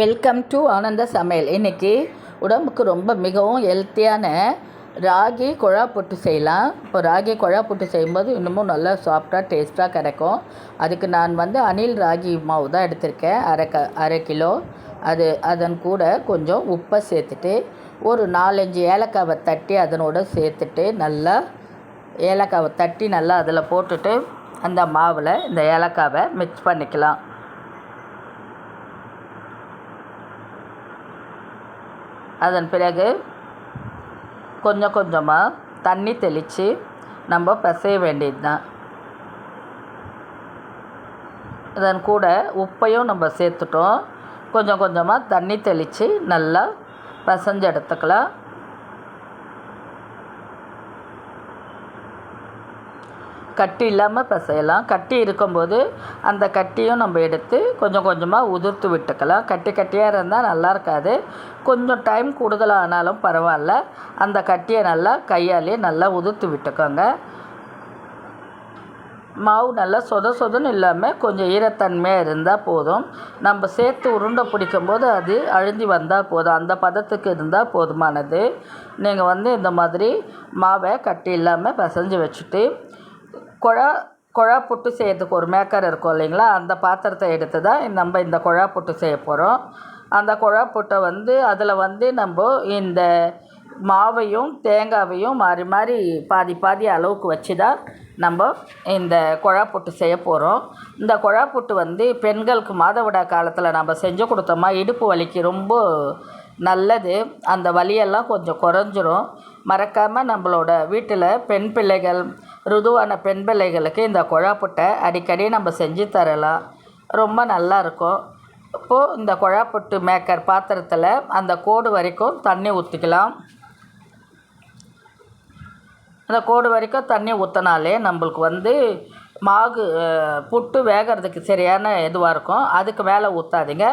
Welcome to ஆனந்த சமையல். இன்றைக்கி உடம்புக்கு ரொம்ப மிகவும் ஹெல்த்தியான ராகி குழா புட்டு செய்யலாம். இப்போ ராகி குழா புட்டு செய்யும்போது இன்னமும் நல்லா சாஃப்டாக டேஸ்ட்டாக கிடைக்கும். அதுக்கு நான் வந்து அணில் ராகி மாவு தான் எடுத்திருக்கேன். அரை க அரை கிலோ. அது அதன் கூட கொஞ்சம் உப்பை சேர்த்துட்டு ஒரு நாலஞ்சு ஏலக்காவை தட்டி அதனோட சேர்த்துட்டு நல்லா ஏலக்காவை தட்டி நல்லா அதில் போட்டுட்டு அந்த மாவில் இந்த ஏலக்காவை மிக்ஸ் பண்ணிக்கலாம். அதன் பிறகு கொஞ்சம் கொஞ்சமாக தண்ணி தெளித்து நம்ம பிசைய வேண்டியது தான் அதன் கூட உப்பையும் நம்ம சேர்த்துட்டோம். கொஞ்சம் கொஞ்சமாக தண்ணி தெளித்து நல்லா பிசைஞ்சு எடுத்துக்கலாம். கட்டி இல்லாமல் பிசையலாம். கட்டி இருக்கும்போது அந்த கட்டியும் நம்ம எடுத்து கொஞ்சம் கொஞ்சமாக உதிர்த்து விட்டுக்கலாம். கட்டி கட்டியாக இருந்தால் நல்லா இருக்காது. கொஞ்சம் டைம் கூடுதலானாலும் பரவாயில்ல. அந்த கட்டியை நல்லா கையாலே நல்லா உதிர்த்து விட்டுக்கோங்க. மாவு நல்லா சொத சொதன்னு இல்லாமல் கொஞ்சம் ஈரத்தன்மையாக இருந்தால் போதும். நம்ம சேர்த்து உருண்டை பிடிக்கும்போது அது அழுந்தி வந்தால் போதும். அந்த பதத்துக்கு இருந்தால் போதுமானது. நீங்கள் வந்து இந்த மாதிரி மாவை கட்டி இல்லாமல் பிசைஞ்சு வச்சுட்டு குழா குழா புட்டு செய்கிறதுக்கு ஒரு மேக்கர் இருக்கும் இல்லைங்களா? அந்த பாத்திரத்தை எடுத்து தான் நம்ம இந்த குழா புட்டு செய்ய போகிறோம் அந்த குழா புட்டை வந்து அதில் வந்து நம்ம இந்த மாவையும் தேங்காவையும் மாறி மாறி பாதி பாதி அளவுக்கு வச்சு தான் நம்ம இந்த குழா புட்டு செய்ய போகிறோம் இந்த குழா புட்டு வந்து பெண்களுக்கு மாதவிடா காலத்தில் நம்ம செஞ்சு கொடுத்தோமா இடுப்பு வலிக்கு ரொம்ப நல்லது. அந்த வலியெல்லாம் கொஞ்சம் குறைஞ்சிரும். மறக்காமல் நம்மளோட வீட்டில் பெண் பிள்ளைகள் ருதுவான பெண் பிள்ளைகளுக்கு இந்த குழாப்புட்டை அடிக்கடி நம்ம செஞ்சு தரலாம். ரொம்ப நல்லாயிருக்கும் இப்போது இந்த குழாப்புட்டு மேக்கர் பாத்திரத்தில் அந்த கோடு வரைக்கும் தண்ணி ஊற்றிக்கலாம் அந்த கோடு வரைக்கும் தண்ணி ஊற்றினாலே நம்மளுக்கு வந்து மாவு புட்டு வேகிறதுக்கு சரியான இதுவாக இருக்கும். அதுக்கு மேலே ஊற்றாதீங்க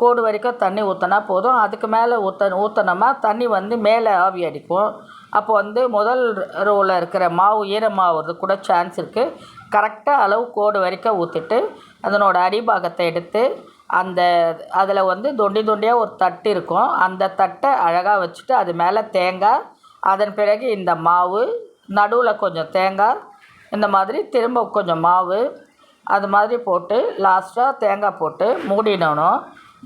கோடு வரைக்கும் தண்ணி ஊற்றினா போதும். அதுக்கு மேலே ஊற்ற ஊற்றினோமா தண்ணி வந்து மேலே ஆவி அடிக்கும். அப்போ வந்து முதல் ரோவில் இருக்கிற மாவு ஈரமாவது கூட சான்ஸ் இருக்குது கரெக்டாக அளவு கோடு வரைக்கும் ஊற்றிட்டு அதனோட அடிபாகத்தை எடுத்து அந்த அதில் வந்து தொண்டி தொண்டியாக ஒரு தட்டு இருக்கும். அந்த தட்டை அழகாக வச்சுட்டு அது மேலே தேங்காய் அதன் பிறகு இந்த மாவு நடுவில் கொஞ்சம் தேங்காய் இந்த மாதிரி திரும்ப கொஞ்சம் மாவு அது மாதிரி போட்டு லாஸ்ட்டாக தேங்காய் போட்டு மூடிடணும்.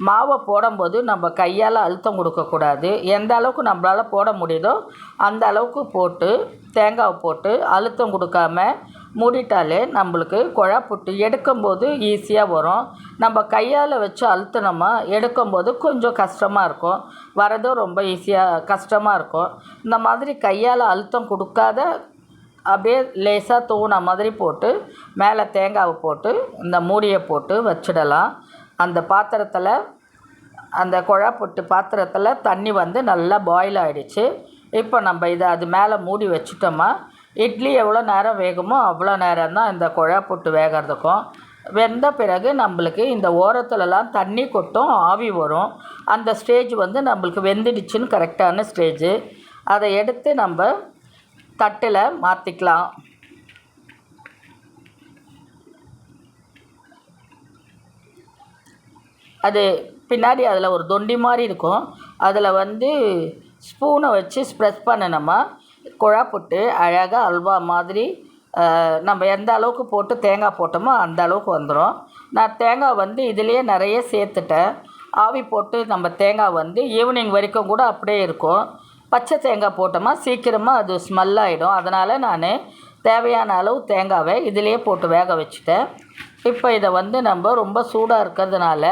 மாவை போடும்போது நம்ம கையால் அழுத்தம் கொடுக்கக்கூடாது. எந்த அளவுக்கு நம்மளால் போட முடியுதோ அந்த அளவுக்கு போட்டு தேங்காவை போட்டு அழுத்தம் கொடுக்காம மூடிட்டாலே நம்மளுக்கு குழா புட்டு எடுக்கும்போது ஈஸியாக வரும். நம்ம கையால் வச்சு அழுத்தினோமா எடுக்கும்போது கொஞ்சம் கஷ்டமாக இருக்கும். வரதும் ரொம்ப ஈஸியாக கஷ்டமாக இருக்கும். இந்த மாதிரி கையால் அழுத்தம் கொடுக்காத அப்படியே லேசாக தூண மாதிரி போட்டு மேலே தேங்காவை போட்டு இந்த மூடியை போட்டு வச்சிடலாம். அந்த பாத்திரத்தில் அந்த குழா புட்டு பாத்திரத்தில் தண்ணி வந்து நல்லா பாயில் ஆகிடுச்சு இப்போ நம்ம இதை அது மேலே மூடி வச்சுட்டோமா இட்லி எவ்வளோ நேரம் வேகுமோ அவ்வளோ நேரம் தான் இந்த குழா புட்டு வேகிறதுக்கும். வெந்த பிறகு நம்மளுக்கு இந்த ஓரத்துலலாம் தண்ணி கொட்டும் ஆவி வரும். அந்த ஸ்டேஜ் வந்து நம்மளுக்கு வெந்துடுச்சுன்னு கரெக்டான ஸ்டேஜு அதை எடுத்து நம்ம தட்டில் மாற்றிக்கலாம் அது பின்னாடி அதில் ஒரு தொண்டி மாதிரி இருக்கும். அதில் வந்து ஸ்பூனை வச்சு ஸ்ப்ரெஸ் பண்ணினோமா குழா புட்டு அழகாக அல்வா மாதிரி நம்ம எந்த அளவுக்கு போட்டு தேங்காய் போட்டோமோ அந்த அளவுக்கு வந்துடும் நான் தேங்காய் வந்து இதுலேயே நிறைய சேர்த்துட்டேன். ஆவி போட்டு நம்ம தேங்காய் வந்து ஈவினிங் வரைக்கும் கூட அப்படியே இருக்கும். பச்சை தேங்காய் போட்டோமா சீக்கிரமாக அது ஸ்மெல் ஆகிடும் அதனால் நான் தேவையான அளவு தேங்காவை இதிலேயே போட்டு வேக வச்சுட்டேன். இப்போ இதை வந்து நம்ம ரொம்ப சூடாக இருக்கிறதுனால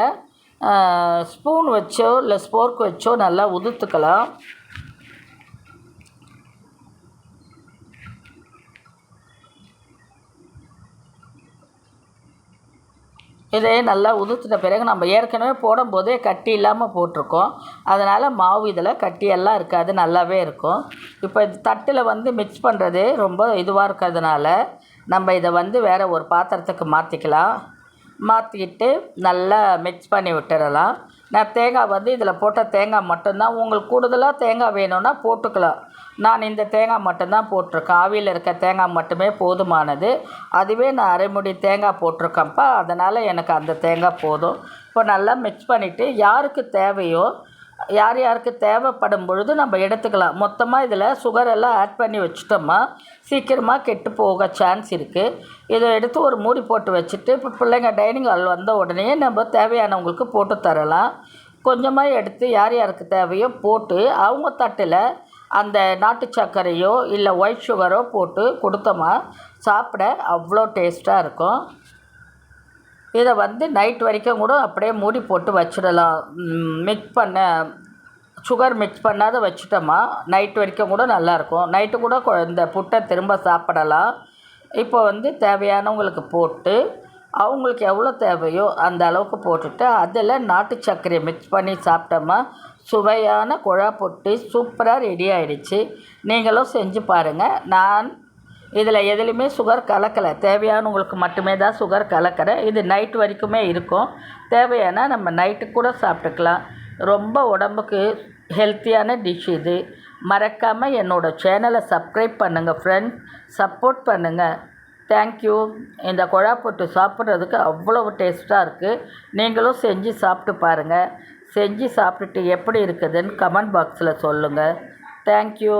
ஸ்பூன் வச்சோ இல்லை ஸ்போர்க் வச்சோ நல்லா உதுத்துக்கலாம். இதே நல்லா உதுத்துட்ட பிறகு நம்ம ஏற்கனவே போடும்போதே கட்டி இல்லாமல் போட்டிருக்கோம். அதனால் மாவு இதில் கட்டியெல்லாம் இருக்காது நல்லாவே இருக்கும். இப்போ இது தட்டில் வந்து மிக்ஸ் பண்ணுறது ரொம்ப இதுவாக இருக்கிறதுனால நம்ம இதை வந்து வேறு ஒரு பாத்திரத்துக்கு மாற்றிக்கலாம் மாற்றிக்கிட்டு நல்லா மிக்ஸ் பண்ணி விட்டுடலாம் நான் தேங்காய் வந்து இதில் போட்ட தேங்காய் மட்டும்தான். உங்களுக்கு கூடுதலாக தேங்காய் வேணும்னா போட்டுக்கலாம். நான் இந்த தேங்காய் மட்டும்தான் போட்டிருக்கேன். ஆவியில் இருக்க தேங்காய் மட்டுமே போதுமானது. அதுவே நான் அரைமுடி தேங்காய் போட்டிருக்கேன்ப்பா. அதனால் எனக்கு அந்த தேங்காய் போதும். இப்போ நல்லா மிக்ஸ் பண்ணிவிட்டு யாருக்கு தேவையோ யார் யாருக்கு தேவைப்படும் பொழுது நம்ம எடுத்துக்கலாம். மொத்தமாக இதில் சுகர் எல்லாம் ஆட் பண்ணி வச்சுட்டோமா சீக்கிரமாக கெட்டு போக சான்ஸ் இருக்குது இதை எடுத்து ஒரு மூடி போட்டு வச்சுட்டு இப்போ பிள்ளைங்க டைனிங் ஹால் வந்த உடனே நம்ம தேவையானவங்களுக்கு போட்டு தரலாம். கொஞ்சமாக எடுத்து யார் யாருக்கு தேவையோ போட்டு அவங்க தட்டில் அந்த நாட்டு சர்க்கரையோ இல்லை ஒயிட் சுகரோ போட்டு கொடுத்தோமா சாப்பிட அவ்வளோ டேஸ்ட்டாக இருக்கும். இதை வந்து நைட் வரைக்கும் கூட அப்படியே மூடி போட்டு வச்சிடலாம். மிக்ஸ் பண்ண சுகர் மிக்ஸ் பண்ணாத வச்சுட்டோமா? நைட் வரைக்கும் கூட நல்லாயிருக்கும். நைட்டு கூட கொ- இந்த புட்டை திரும்ப சாப்பிடலாம். இப்போ வந்து தேவையானவங்களுக்கு போட்டு அவங்களுக்கு எவ்வளோ தேவையோ அந்த அளவுக்கு போட்டுட்டு அதில் நாட்டு சர்க்கரையை மிக்ஸ் பண்ணி சாப்பிட்டோமா? சுவையான குழா பொட்டி சூப்பராக ரெடி ஆயிடுச்சு. நீங்களும் செஞ்சு பாருங்கள் நான் இதில் எதுலேயுமே சுகர் கலக்கலை. தேவையானவங்களுக்கு மட்டுமே தான் சுகர் கலக்கிறேன். இது நைட் வரைக்குமே இருக்கும். தேவையானால் நம்ம நைட்டு கூட சாப்பிட்டுக்கலாம். ரொம்ப உடம்புக்கு ஹெல்த்தியான டிஷ் இது. மறக்காமல் என்னோடய சேனலை சப்ஸ்கிரைப் பண்ணுங்கள் ஃப்ரெண்ட்ஸ் சப்போர்ட் பண்ணுங்கள் தேங்க்யூ இந்த குழா போட்டு சாப்பிட்றதுக்கு அவ்வளோ டேஸ்ட்டாக இருக்குது நீங்களும் செஞ்சு சாப்பிட்டு பாருங்கள் செஞ்சு சாப்பிட்டுட்டு எப்படி இருக்குதுன்னு கமெண்ட் பாக்ஸில் சொல்லுங்கள் தேங்க்யூ